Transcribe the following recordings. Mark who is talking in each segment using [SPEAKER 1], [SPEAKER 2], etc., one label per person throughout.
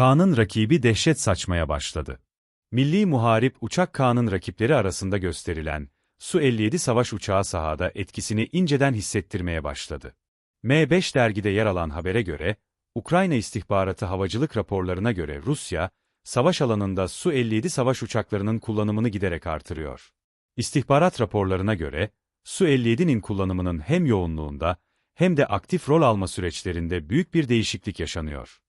[SPEAKER 1] Kaan'ın rakibi dehşet saçmaya başladı. Milli Muharip Uçak Kaan'ın rakipleri arasında gösterilen Su-57 savaş uçağı sahada etkisini inceden hissettirmeye başladı. M5 dergide yer alan habere göre, Ukrayna istihbaratı havacılık raporlarına göre Rusya, savaş alanında Su-57 savaş uçaklarının kullanımını giderek artırıyor. İstihbarat raporlarına göre, Su-57'nin kullanımının hem yoğunluğunda hem de aktif rol alma süreçlerinde büyük bir değişiklik yaşanıyor.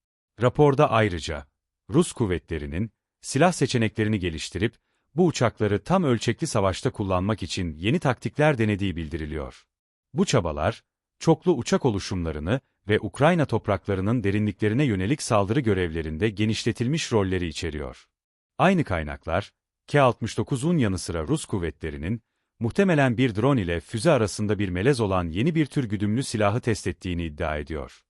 [SPEAKER 1] Raporda ayrıca, Rus kuvvetlerinin, silah seçeneklerini geliştirip, bu uçakları tam ölçekli savaşta kullanmak için yeni taktikler denediği bildiriliyor. Bu çabalar, çoklu uçak oluşumlarını ve Ukrayna topraklarının derinliklerine yönelik saldırı görevlerinde genişletilmiş rolleri içeriyor. Aynı kaynaklar, K-69'un yanı sıra Rus kuvvetlerinin, muhtemelen bir drone ile füze arasında bir melez olan yeni bir tür güdümlü silahı test ettiğini iddia ediyor.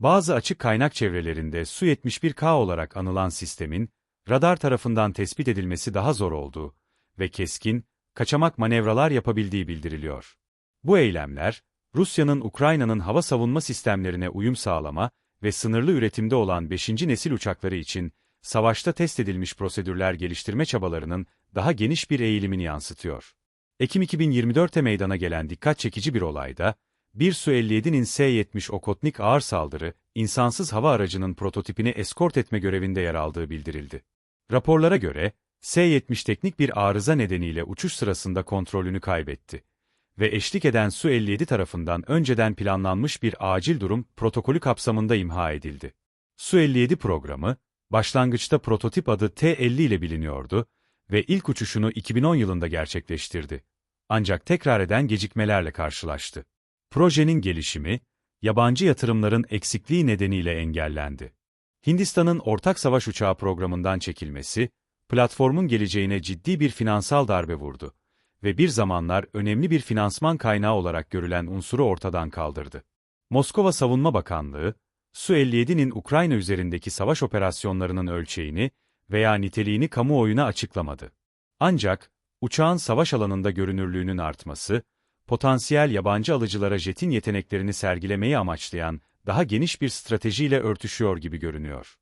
[SPEAKER 1] Bazı açık kaynak çevrelerinde Su-71K olarak anılan sistemin, radar tarafından tespit edilmesi daha zor olduğu ve keskin, kaçamak manevralar yapabildiği bildiriliyor. Bu eylemler, Rusya'nın Ukrayna'nın hava savunma sistemlerine uyum sağlama ve sınırlı üretimde olan 5. nesil uçakları için savaşta test edilmiş prosedürler geliştirme çabalarının daha geniş bir eğilimini yansıtıyor. Ekim 2024'te meydana gelen dikkat çekici bir olayda, bir Su-57'nin S-70 Okotnik ağır saldırı, insansız hava aracının prototipini eskort etme görevinde yer aldığı bildirildi. Raporlara göre, S-70 teknik bir arıza nedeniyle uçuş sırasında kontrolünü kaybetti ve eşlik eden Su-57 tarafından önceden planlanmış bir acil durum protokolü kapsamında imha edildi. Su-57 programı, başlangıçta prototip adı T-50 ile biliniyordu ve ilk uçuşunu 2010 yılında gerçekleştirdi. Ancak tekrar eden gecikmelerle karşılaştı. Projenin gelişimi, yabancı yatırımların eksikliği nedeniyle engellendi. Hindistan'ın ortak savaş uçağı programından çekilmesi, platformun geleceğine ciddi bir finansal darbe vurdu ve bir zamanlar önemli bir finansman kaynağı olarak görülen unsuru ortadan kaldırdı. Moskova Savunma Bakanlığı, Su-57'nin Ukrayna üzerindeki savaş operasyonlarının ölçeğini veya niteliğini kamuoyuna açıklamadı. Ancak, uçağın savaş alanında görünürlüğünün artması, potansiyel yabancı alıcılara jetin yeteneklerini sergilemeyi amaçlayan daha geniş bir stratejiyle örtüşüyor gibi görünüyor.